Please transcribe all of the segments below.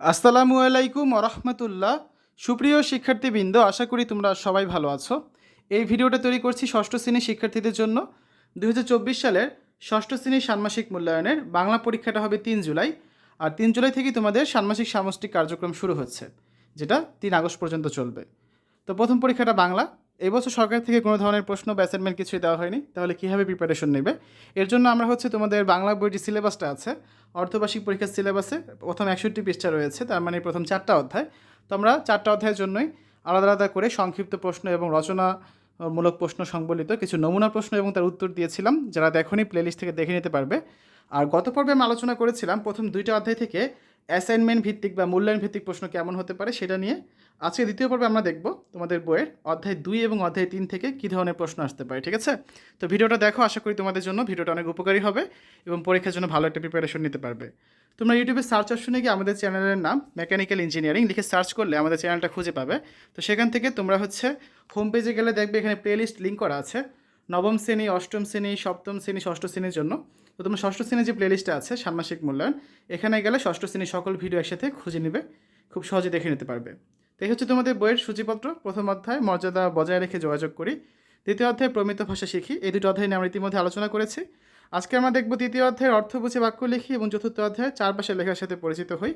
আসসালামু আলাইকুম রহমতুল্লাহ। সুপ্রিয় শিক্ষার্থীবৃন্দ, আশা করি তোমরা সবাই ভালো আছো। এই ভিডিওটা তৈরি করছি ষষ্ঠ শ্রেণির শিক্ষার্থীদের জন্য। দু হাজার চব্বিশ সালের ষষ্ঠ শ্রেণির ষান্মাসিক মূল্যায়নের বাংলা পরীক্ষাটা হবে তিন জুলাই। আর তিন জুলাই থেকেই তোমাদের ষান্মাসিক সামষ্টিক কার্যক্রম শুরু হচ্ছে, যেটা তিন আগস্ট পর্যন্ত চলবে। তো প্রথম পরীক্ষাটা বাংলা। এই বছর সরকার থেকে কোনো ধরনের প্রশ্ন বা অ্যাসাইনমেন্ট কিছুই দেওয়া হয়নি। তাহলে কীভাবে প্রিপারেশন নেবে? এর জন্য আমরা হচ্ছে তোমাদের বাংলা বইয়ের যে সিলেবাসটা আছে, অর্ধবার্ষিক পরীক্ষার সিলেবাসে প্রথম একষট্টি পৃষ্ঠা রয়েছে, তার মানে প্রথম চারটা অধ্যায়। তো আমরা চারটা অধ্যায়ের জন্যই আলাদা আলাদা করে সংক্ষিপ্ত প্রশ্ন এবং রচনা মূলক প্রশ্ন সংবলিত কিছু নমুনা প্রশ্ন এবং তার উত্তর দিয়েছিলাম, যারা দেখনি প্লেলিস্ট থেকে দেখে নিতে পারবে। আর গত পর্বে আমি আলোচনা করেছিলাম, প্রথম দুইটা অধ্যায় থেকে অ্যাসাইনমেন্ট ভিত্তিক বা মূল্যায়ন ভিত্তিক প্রশ্ন কেমন হতে পারে সেটা নিয়ে আজকে দ্বিতীয় পর্বে আমরা দেখব তোমাদের বইয়ের অধ্যায় দুই এবং অধ্যায় তিন থেকে কী ধরনের প্রশ্ন আসতে পারে, ঠিক আছে? তো ভিডিওটা দেখো, আশা করি তোমাদের জন্য ভিডিওটা অনেক উপকারী হবে এবং পরীক্ষার জন্য ভালো একটা প্রিপারেশন নিতে পারবে। তোমরা ইউটিউবে সার্চ অপশনে গিয়ে আমাদের চ্যানেলের নাম মেকানিক্যাল ইঞ্জিনিয়ারিং লিখে সার্চ করলে আমাদের চ্যানেলটা খুঁজে পাবে। তো সেখান থেকে তোমরা হচ্ছে হোম পেজে গেলে দেখবে এখানে প্লেলিস্ট লিঙ্ক করা আছে। নবম শ্রেণি, অষ্টম শ্রেণি, সপ্তম শ্রেণি, ষষ্ঠ শ্রেণির জন্য। তো তোমরা ষষ্ঠ শ্রেণির যে প্লেলিস্টটা আছে, ষান্মাসিক মূল্যায়ন, এখানে গেলে ষষ্ঠ শ্রেণির সকল ভিডিও একসাথে খুঁজে নেবে, খুব সহজে দেখে নিতে পারবে। তো এই হচ্ছে তোমাদের বইয়ের সূচিপত্র, প্রথম অধ্যায়, মর্যাদা বজায় রেখে যোগাযোগ করি। দ্বিতীয় অধ্যায়, প্রমিত ভাষা শিখি, এই দুটো অধ্যায় নিয়ে আমরা ইতিমধ্যে আলোচনা করেছি। আজকে আমরা দেখব তৃতীয় অধ্যায়ের অর্থ বুঝে বাক্য লিখি এবং চতুর্থ অধ্যায় চারপাশে লেখার সাথে পরিচিত হই।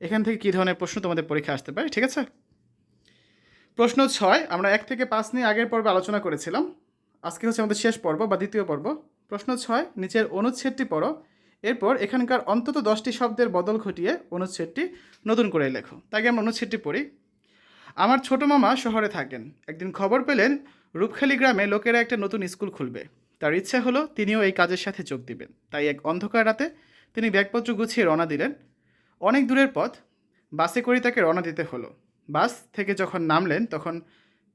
এখান থেকে কী ধরনের প্রশ্ন তোমাদের পরীক্ষা আসতে পারে, ঠিক আছে? প্রশ্ন ছয়, আমরা এক থেকে পাঁচ নিয়ে আগের পর্বে আলোচনা করেছিলাম। আজকে হচ্ছে আমাদের শেষ পর্ব বা দ্বিতীয় পর্ব। প্রশ্ন ছয়, নিচের অনুচ্ছেদটি পড়ো। এরপর এখানকার অন্তত দশটি শব্দের বদল ঘটিয়ে অনুচ্ছেদটি নতুন করে লেখো। তাকে আমরা অনুচ্ছেদটি পড়ি। আমার ছোট মামা শহরে থাকেন। একদিন খবর পেলেন, রূপখালী গ্রামে লোকেরা একটা নতুন স্কুল খুলবে। তার ইচ্ছে হলো তিনিও এই কাজের সাথে যোগ দিবেন। তাই এক অন্ধকার রাতে তিনি ব্যাগপত্র গুছিয়ে রওনা দিলেন। অনেক দূরের পথ, বাসে করে তাকে রওনা দিতে হলো। বাস থেকে যখন নামলেন, তখন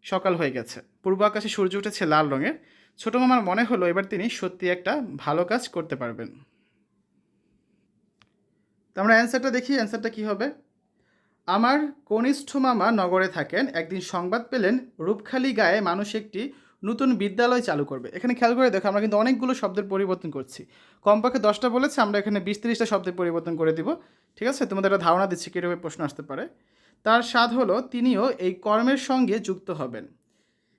সকাল হয়ে গেছে। পূর্ব আকাশে সূর্য উঠেছে লাল রঙের। ছোটো মামার মনে হলো এবার তিনি সত্যি একটা ভালো কাজ করতে পারবেন। তো আমরা অ্যান্সারটা দেখি, অ্যান্সারটা কী হবে? আমার কনিষ্ঠ মামা নগরে থাকেন, একদিন সংবাদ পেলেন রূপখালি গায়ে মানুষ একটি নতুন বিদ্যালয় চালু করবে। এখানে খেয়াল করে দেখো, আমরা কিন্তু অনেকগুলো শব্দের পরিবর্তন করছি। কমপক্ষে দশটা বলেছে, আমরা এখানে বিশ তিরিশটা শব্দের পরিবর্তন করে দিব। ঠিক আছে? তোমাদের একটা ধারণা দিচ্ছি কীভাবে প্রশ্ন আসতে পারে? তার স্বাদ হলো, তিনিও এই কর্মের সঙ্গে যুক্ত হবেন।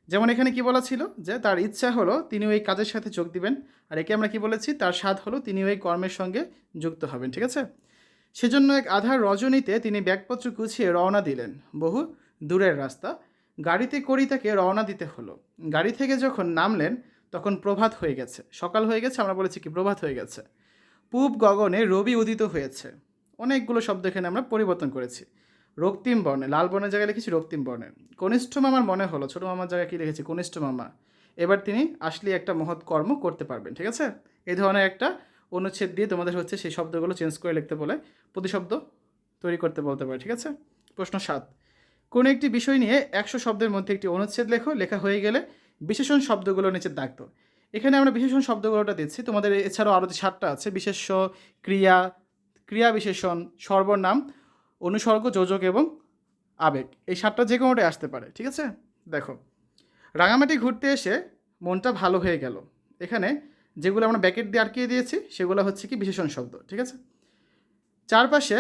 যেমন এখানে কি বলা ছিল? যে তার ইচ্ছা হলো তিনি এই কাজের সাথে যোগ দিবেন। আর একে আমরা কি বলেছি? তার স্বাদ হলো তিনিও এই কর্মের সঙ্গে যুক্ত হবেন, ঠিক আছে? সেজন্য এক আধার রজনীতে তিনি ব্যাগপত্র গুছিয়ে রওনা দিলেন। বহু দূরের রাস্তা। গাড়িতে করেই তাকে রওনা দিতে হলো। গাড়ি থেকে যখন নামলেন, তখন প্রভাত হয়ে গেছে। সকাল হয়ে গেছে, আমরা বলেছি কি প্রভাত হয়ে গেছে। পূব গগনে রবি উদিত হয়েছে। অনেকগুলো শব্দ এখানে আমরা পরিবর্তন করেছি। রক্তিম বর্ণে লাল বর্ণের জায়গায় লিখেছি রক্তিম বর্ণে কনিষ্ঠ মামার মনে হলো, ছোটো মামার জায়গায় কী লিখেছি? কনিষ্ঠ মামা। এবার তিনি আসলে একটা মহৎ কর্ম করতে পারবেন, ঠিক আছে? এই ধরনের একটা অনুচ্ছেদ দিয়ে তোমাদের হচ্ছে সেই শব্দগুলো চেঞ্জ করে লিখতে বলে প্রতিশব্দ তৈরি করতে বলতে পারে, ঠিক আছে? প্রশ্ন সাত। কোনো একটি বিষয় নিয়ে একশো শব্দের মধ্যে একটি অনুচ্ছেদ লেখো, লেখা হয়ে গেলে বিশেষণ শব্দগুলো নিচে দাগত। এখানে আমরা বিশেষণ শব্দগুলোটা দিচ্ছি, তোমাদের এছাড়াও আরও যে সাতটা আছে, বিশেষ্য, ক্রিয়া ক্রিয়া বিশেষণ, সর্বনাম অনুসর্গ, যোজক এবং আবেগ। এই সাতটা যে কোনোটাই আসতে পারে, ঠিক আছে? দেখো, রাঙামাটি ঘুরতে এসে মনটা ভালো হয়ে গেল। এখানে যেগুলো আমরা ব্যাকেট দিয়ে আটকিয়ে দিয়েছি, সেগুলো হচ্ছে কি বিশেষণ শব্দ, ঠিক আছে? চারপাশে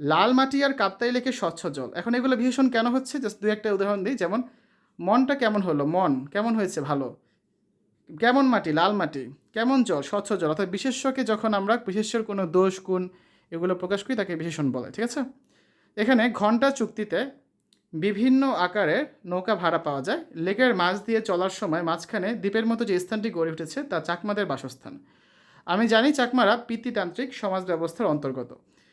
লাল মাটি আর কাপ্তাই লেকে স্বচ্ছ জল। এখন এগুলো বিশেষণ কেন হচ্ছে? জাস্ট দু একটা উদাহরণ দিই। যেমন, মনটা কেমন হলো? মন কেমন হয়েছে? ভালো। কেমন মাটি? লাল মাটি। কেমন জল? স্বচ্ছ জল। অর্থাৎ বিশেষ্যকে যখন আমরা, বিশেষ্যর কোনো দোষ, গুণ এগুলো প্রকাশ করি, তাকে বিশেষণ বলে, ঠিক আছে? এখানে ঘণ্টা চুক্তিতে বিভিন্ন আকারের নৌকা ভাড়া পাওয়া যায়। লেকের মাছ দিয়ে চলার সময় মাঝখানে দ্বীপের মতো যে স্থানটি গড়ে উঠেছে, তা চাকমাদের বাসস্থান। আমি জানি চাকমারা পিতৃতান্ত্রিক সমাজ ব্যবস্থার অন্তর্গত।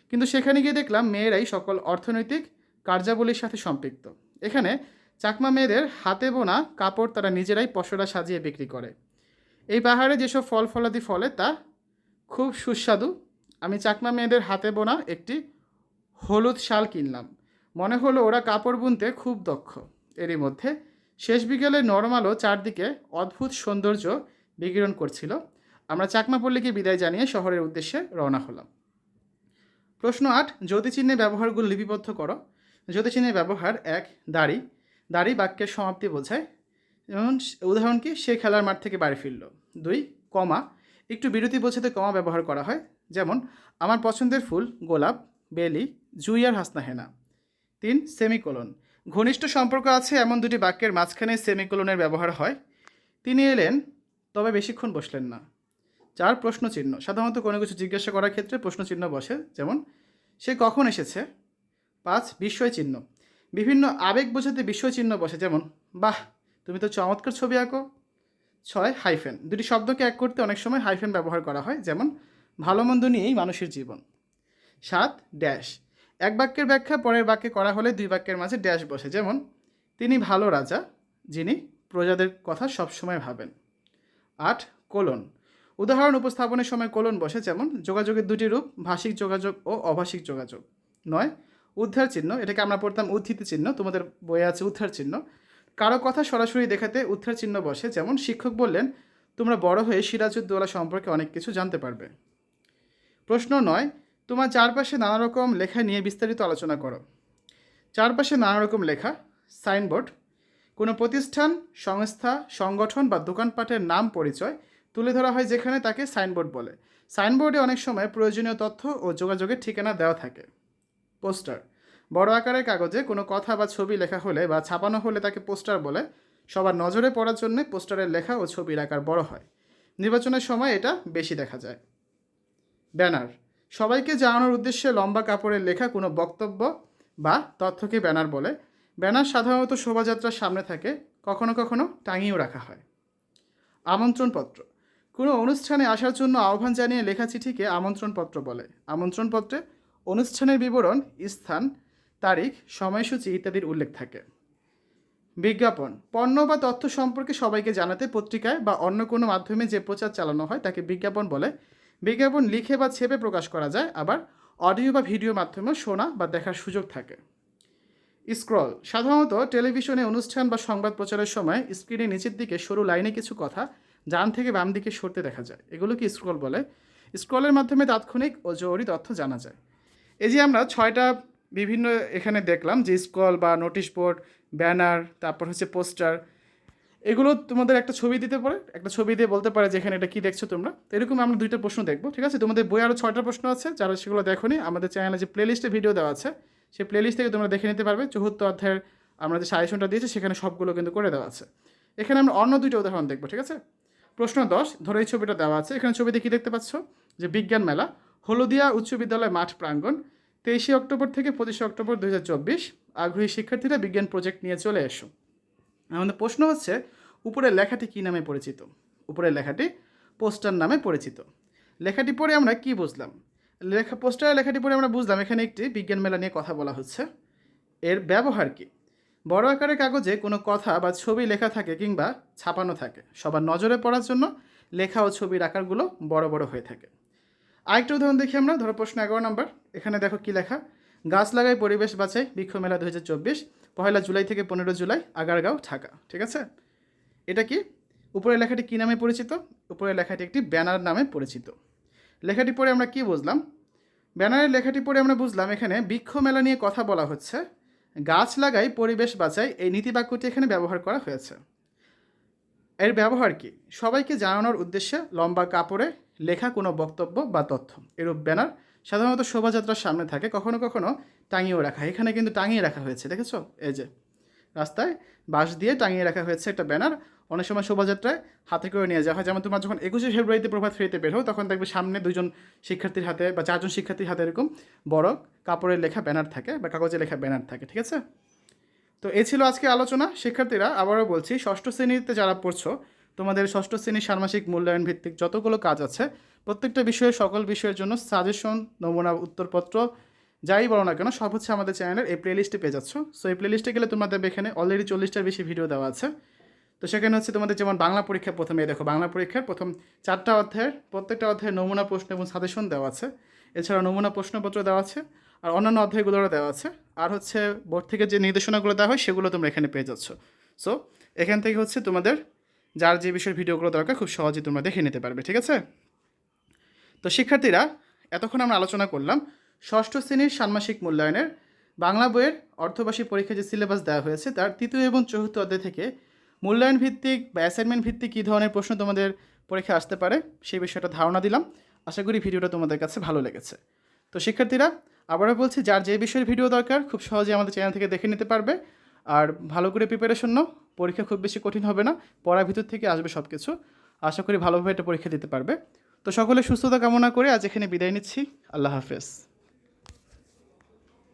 কিন্তু সেখানে গিয়ে দেখলাম মেয়েরাই সকল অর্থনৈতিক কার্যাবলীর সাথে সম্পৃক্ত। এখানে চাকমা মেয়েদের হাতে বোনা কাপড় তারা নিজেরাই পশরা সাজিয়ে বিক্রি করে। এই পাহাড়ে যেসব ফল ফলাদি ফলে, তা খুব সুস্বাদু আমি চাকমা মেয়েদের হাতে বোনা একটি হলুদ শাল কিনলাম। মনে হলো ওরা কাপড় বুনতে খুব দক্ষ। এরই মধ্যে শেষ বিকেলে নরম আলো চারদিকে অদ্ভুত সৌন্দর্য বিকিরণ করছিল। আমরা চাকমা পল্লীকে বিদায় জানিয়ে শহরের উদ্দেশ্যে রওনা হলাম। প্রশ্ন আট জ্যোতিচিহ্নের ব্যবহারগুলো লিপিবদ্ধ করো। জ্যোতিচিহ্নের ব্যবহার এক, দাড়ি। দাড়ি বাক্যের সমাপ্তি বোঝায়। যেমন উদাহরণ কি? সে খেলার মাঠ থেকে বাড়ি ফিরল। দুই, কমা। একটু বিরতি বোঝাতে কমা ব্যবহার করা হয়। যেমন, আমার পছন্দের ফুল গোলাপ, বেলি, জুই আর হাসনা হেনা তিন, সেমিকোলন। ঘনিষ্ঠ সম্পর্ক আছে এমন দুটি বাক্যের মাঝখানে সেমিকোলনের ব্যবহার হয়। তিনি এলেন, তবে বেশিক্ষণ বসলেন না। চার প্রশ্ন চিহ্ন সাধারণত কোনো কিছু জিজ্ঞাসা করার ক্ষেত্রে প্রশ্ন চিহ্ন বসে। যেমন, সে কখন এসেছে? পাঁচ বিস্ময় চিহ্ন বিভিন্ন আবেগ বোঝাতে বিস্ময় চিহ্ন বসে। যেমন, বাহ, তুমি তো চমৎকার ছবি আঁকো। ছয়, হাইফেন। দুটি শব্দকে এক করতে অনেক সময় হাইফেন ব্যবহার করা হয়। যেমন ভালো মন্দ নিয়েই মানুষের জীবন। সাত, ড্যাশ। এক বাক্যের ব্যাখ্যা পরের বাক্যে করা হলে দুই বাক্যের মাঝে ড্যাশ বসে। যেমন, তিনি ভালো রাজা, যিনি প্রজাদের কথা সবসময় ভাবেন। আট, কোলন। উদাহরণ উপস্থাপনের সময় কোলন বসে, যেমন, যোগাযোগের দুটি রূপ, ভাষিক যোগাযোগ ও অভাষিক যোগাযোগ। নয়, উদ্ধার চিহ্ন। এটাকে আমরা পড়তাম উদ্ধৃতি চিহ্ন, তোমাদের বইয়ে আছে উদ্ধার চিহ্ন। কারও কথা সরাসরি দেখাতে উদ্ধার চিহ্ন বসে, যেমন, শিক্ষক বললেন, তোমরা বড় হয়ে সিরাজউদ্দৌলা সম্পর্কে অনেক কিছু জানতে পারবে। প্রশ্ন নয়, তোমার চারপাশে নানা রকম লেখা নিয়ে বিস্তারিত আলোচনা করো। চারপাশে নানা রকম লেখা, সাইনবোর্ড, কোনো প্রতিষ্ঠান, সংস্থা, সংগঠন বা দোকানপাটের নাম পরিচয় তুলে ধরা হয় যেখানে তাকে সাইনবোর্ড বলে। সাইনবোর্ডে অনেক সময় প্রয়োজনীয় তথ্য ও যোগাযোগের ঠিকানা দেওয়া থাকে। পোস্টার, বড় আকারের কাগজে কোনো কথা বা ছবি লেখা হলে বা ছাপানো হলে তাকে পোস্টার বলে। সবার নজরে পড়ার জন্য পোস্টারের লেখা ও ছবির আকার বড় হয়। নির্বাচনের সময় এটা বেশি দেখা যায়। ব্যানার। সবাইকে জানানোর উদ্দেশ্যে লম্বা কাপড়ের লেখা কোনো বক্তব্য বা তথ্যকে ব্যানার বলে। ব্যানার সাধারণত শোভাযাত্রার সামনে থাকে, কখনো কখনো টাঙিয়েও রাখা হয়। আমন্ত্রণপত্র। কোনো অনুষ্ঠানে আসার জন্য আহ্বান জানিয়ে লেখা চিঠিকে আমন্ত্রণপত্র বলে। আমন্ত্রণপত্রে অনুষ্ঠানের বিবরণ, স্থান, তারিখ, সময়সূচি ইত্যাদির উল্লেখ থাকে। বিজ্ঞাপন। পণ্য বা তথ্য সম্পর্কে সবাইকে জানাতে পত্রিকায় বা অন্য কোনো মাধ্যমে যে প্রচার চালানো হয় তাকে বিজ্ঞাপন বলে। বিজ্ঞাপন লিখে বা ছেপে প্রকাশ করা যায়, আবার অডিও বা ভিডিও মাধ্যমেও শোনা বা দেখার সুযোগ থাকে। স্ক্রল, সাধারণত টেলিভিশনে অনুষ্ঠান বা সংবাদ প্রচারের সময় স্ক্রিনের নিচের দিকে সরু লাইনে কিছু কথা ডান থেকে বাম দিকে সরতে দেখা যায়। এগুলোকে স্ক্রল বলে। স্ক্রলের মাধ্যমে তাৎক্ষণিক ও জরুরি তথ্য জানা যায়। এই যে আমরা ছয়টা বিভিন্ন এখানে দেখলাম যে স্ক্রল বা নোটিশ বোর্ড, ব্যানার, তারপর হচ্ছে পোস্টার এগুলো তোমাদের একটা ছবি দিতে পারে, একটা ছবি দিয়ে বলতে পারে যে এখানে এটা কী দেখছ তোমরা। এরকম আমরা দুইটা প্রশ্ন দেখব, ঠিক আছে? তোমাদের বই আরও ছয়টা প্রশ্ন আছে, যারা সেগুলো দেখোনি, আমাদের চ্যানেলে যে প্লেলিস্টে ভিডিও দেওয়া আছে, সেই প্লেলিস্ট থেকে তোমরা দেখে নিতে পারবে। চতুর্থ অধ্যায়ের আমরা যে সাজেশনটা দিয়েছি, সেখানে সবগুলো কিন্তু করে দেওয়া আছে। এখানে আমরা অন্য দুইটা উদাহরণ দেখব, ঠিক আছে? প্রশ্ন দশ, ধরো এই ছবিটা দেওয়া আছে। এখানে ছবিতে কী দেখতে পাচ্ছ? যে বিজ্ঞান মেলা, হলদিয়া উচ্চ বিদ্যালয় মাঠ প্রাঙ্গণ, তেইশে অক্টোবর থেকে পঁচিশে অক্টোবর দু হাজার চব্বিশ। আগ্রহী শিক্ষার্থীরা বিজ্ঞান প্রজেক্ট নিয়ে চলে এসো। আমাদের প্রশ্ন হচ্ছে উপরের লেখাটি কী নামে পরিচিত? উপরের লেখাটি পোস্টার নামে পরিচিত। লেখাটি পড়ে আমরা কি বুঝলাম? লেখা, পোস্টারের লেখাটি পড়ে আমরা বুঝলাম, এখানে একটি বিজ্ঞান মেলা নিয়ে কথা বলা হচ্ছে। এর ব্যবহার কি? বড় আকারের কাগজে কোনো কথা বা ছবি লেখা থাকে কিংবা ছাপানো থাকে। সবার নজরে পড়ার জন্য লেখা ও ছবির আকারগুলো বড় বড় হয়ে থাকে। আরেকটা উদাহরণ দেখি আমরা, ধরো প্রশ্ন এগারো নম্বর। এখানে দেখো কি লেখা? গাছ লাগাই পরিবেশ বাঁচাই, বৃক্ষ মেলা দু হাজার চব্বিশ, পয়লা জুলাই থেকে পনেরো জুলাই, আগারগাঁও, ঢাকা, ঠিক আছে? এটা কি? উপরের লেখাটি কী নামে পরিচিত? উপরের লেখাটি একটি ব্যানার নামে পরিচিত। লেখাটি পড়ে আমরা কি বুঝলাম? ব্যানারের লেখাটি পড়ে আমরা বুঝলাম এখানে বৃক্ষ মেলা নিয়ে কথা বলা হচ্ছে। গাছ লাগাই, পরিবেশ বাঁচাই, এই নীতিবাক্যটি এখানে ব্যবহার করা হয়েছে। এর ব্যবহার কি? সবাইকে জানানোর উদ্দেশ্যে লম্বা কাপড়ে লেখা কোনো বক্তব্য বা তথ্য। এরূপ ব্যানার সাধারণত শোভাযাত্রার সামনে থাকে, কখনো কখনো টাঙিয়েও রাখা। এখানে কিন্তু টাঙিয়ে রাখা হয়েছে, দেখেছ? এই যে, রাস্তায় বাঁশ দিয়ে টাঙিয়ে রাখা হয়েছে একটা ব্যানার। অনেক সময় শোভাযাত্রায় হাতে করে নিয়ে যাওয়া হয়। যেমন তোমার যখন একুশে ফেব্রুয়ারিতে প্রভাত ফেরিতে বের হও, তখন দেখবে সামনে দুজন শিক্ষার্থীর হাতে বা চারজন শিক্ষার্থীর হাতে এরকম বড় কাপড়ের লেখা ব্যানার থাকে বা কাগজে লেখা ব্যানার থাকে, ঠিক আছে? তো এ ছিল আজকে আলোচনা। শিক্ষার্থীরা, আবারও বলছি, ষষ্ঠ শ্রেণীতে যারা পড়ছো, তোমাদের ষষ্ঠ শ্রেণির ষান্মাসিক মূল্যায়ন ভিত্তিক যতগুলো কাজ আছে, প্রত্যেকটা বিষয়ে, সকল বিষয়ের জন্য সাজেশন নমুনা, উত্তরপত্র, যাই বলো না কেন, সব হচ্ছে আমাদের চ্যানেলের এই প্লেলিস্টে পেয়ে যাচ্ছ। সো এই প্লেলিস্টে গেলে তোমাদের এখানে অলরেডি চল্লিশটার বেশি ভিডিও দেওয়া আছে। তো সেখানে হচ্ছে তোমাদের যেমন বাংলা পরীক্ষা প্রথমে দেখো, বাংলা পরীক্ষার প্রথম চারটা অধ্যায়ের, প্রত্যেকটা অধ্যায়ের নমুনা প্রশ্ন এবং সাজেশন দেওয়া আছে। এছাড়া নমুনা প্রশ্নপত্র দেওয়া আছে আর অন্যান্য অধ্যায়গুলোরও দেওয়া আছে। আর হচ্ছে বোর্ড থেকে যে নির্দেশনাগুলো দেওয়া হয় সেগুলো তোমরা এখানে পেয়ে যাচ্ছ। সো এখান থেকে হচ্ছে তোমাদের যার যে বিষয়ের ভিডিওগুলো দরকার খুব সহজেই তোমরা দেখে নিতে পারবে, ঠিক আছে? তো শিক্ষার্থীরা, এতক্ষণ আমরা আলোচনা করলাম ষষ্ঠ শ্রেণির ষান্মাসিক মূল্যায়নের। বাংলা বইয়ের অর্থবাসী পরীক্ষা যে সিলেবাস দেওয়া হয়েছে, তার তৃতীয় এবং চতুর্থ অধ্যায় থেকে মূল্যায়ন ভিত্তিক বা অ্যাসাইনমেন্ট ভিত্তিক কী ধরনের প্রশ্ন তোমাদের পরীক্ষা আসতে পারে সেই বিষয়টা ধারণা দিলাম। আশা করি ভিডিওটা তোমাদের কাছে ভালো লেগেছে। তো শিক্ষার্থীরা, আবারও বলছি, যার যে বিষয়ের ভিডিও দরকার, খুব সহজে আমাদের চ্যানেল থেকে দেখে নিতে পারবে। আর ভালো করে প্রিপারেশন নাও, পরীক্ষা খুব বেশি কঠিন হবে না, পড়ার ভিতর থেকে আসবে সব কিছু আশা করি ভালোভাবে এটা পরীক্ষা দিতে পারবে। তো সকলে সুস্থতা কামনা করে আজ এখানে বিদায় নিচ্ছি। আল্লাহ হাফেজ।